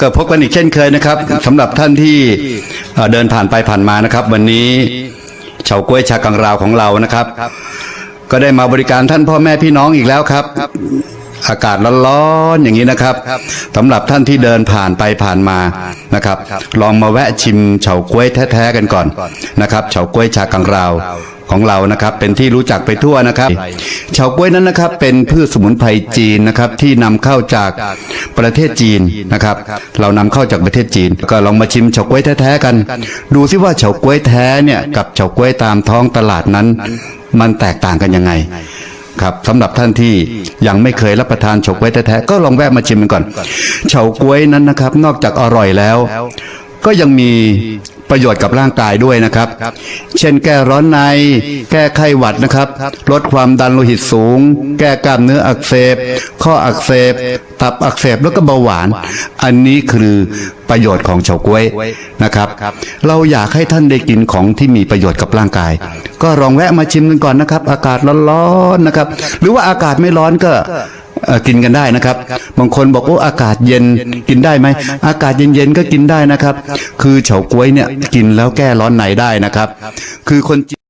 ก็พบกันอีกเช่นเคยนะครับสำหรับท่านที่เอ่อเดินผ่านไปผ่านมานะครับ วันนี้เฉาก้วยชากังราวของเรานะครับ ก็ได้มาบริการท่านพ่อแม่พี่น้องอีกแล้วครับ อากาศร้อนๆอย่างนี้นะครับสำหรับท่านที่เดินผ่านไปผ่านมานะครับ ลองมาแวะชิมเฉาก้วยแท้ๆกันก่อนนะครับเฉาก้วยชากังราวของเรานะครับ เป็นที่รู้จักไปทั่วนะครับเฉาก้วยนั้นนะครับ เป็นพืชสมุนไพรจีนนะครับ ที่นำเข้าจากประเทศจีนนะครับ เรานำเข้าจากประเทศจีน ก็ลองมาชิมเฉาก้วยแท้ๆกัน ดูซิว่าเฉาก้วยแท้เนี่ยกับเฉาก้วยตามท้องตลาดนั้น มันแตกต่างกันยังไง ครับสำหรับท่านที่ยังไม่เคยรับประทานเฉาก๊วยแท้ๆก็ลองแวะมาชิมกันก่อนเฉาก๊วยนั้นนะครับ นอกจากอร่อยแล้ว ก็ยังมีประโยชน์กับร่างกายด้วยนะครับ เช่นแก้ร้อนใน แก้ไข้หวัดนะครับ ลดความดันโลหิตสูง แก้กล้ามเนื้ออักเสบ ข้ออักเสบ ตับอักเสบแล้วก็เบาหวาน อันนี้คือประโยชน์ของเฉาก๊วยนะครับ เราอยากให้ท่านได้กินของที่มีประโยชน์กับร่างกาย ก็ลองแวะมาชิมกันก่อนนะครับ อากาศร้อนๆนะครับ หรือว่าอากาศไม่ร้อนก็เอ่อ กินกันได้นะครับ บางคนบอกว่าอากาศเย็นกินได้ไหมอากาศเย็นๆก็กินได้นะครับ คือเฉาก๊วยเนี่ยกินแล้วแก้ร้อนในได้นะครับ คือคนจีน